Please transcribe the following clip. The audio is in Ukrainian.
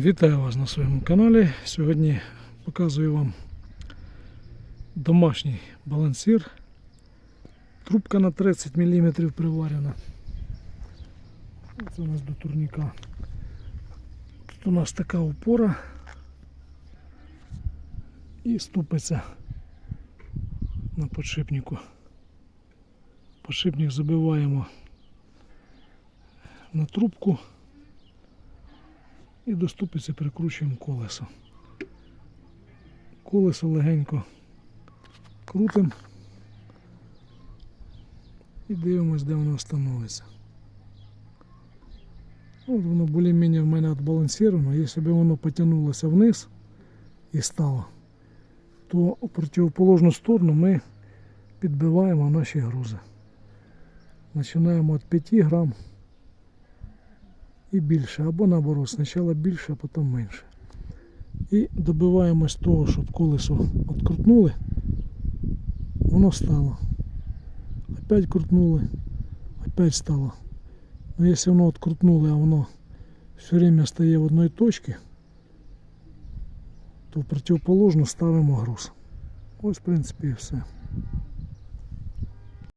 Вітаю вас на своєму каналі. Сьогодні показую вам домашній балансір. Трубка на 30 мм приварена. Це у нас до турніка. Тут у нас така опора і ступиця на подшипнику. Подшипник забиваємо на трубку і до ступиці прикручуємо колесо. Колесо легенько крутимо і дивимось, де воно встановиться. От воно більш-менш в мене відбалансировано. Якщо б воно потягнулося вниз і стало, то у противоположну сторону ми підбиваємо наші грузи. Починаємо від 5 грам і більше, або наоборот, спочатку більше, а потім менше. І добиваємось того, щоб колесо відкрутнули, воно стало. Опять крутнули, опять стало. Но якщо воно відкрутнули, а воно все время стає в одній точці, то в противоположну ставимо груз. Ось, в принципі, і все.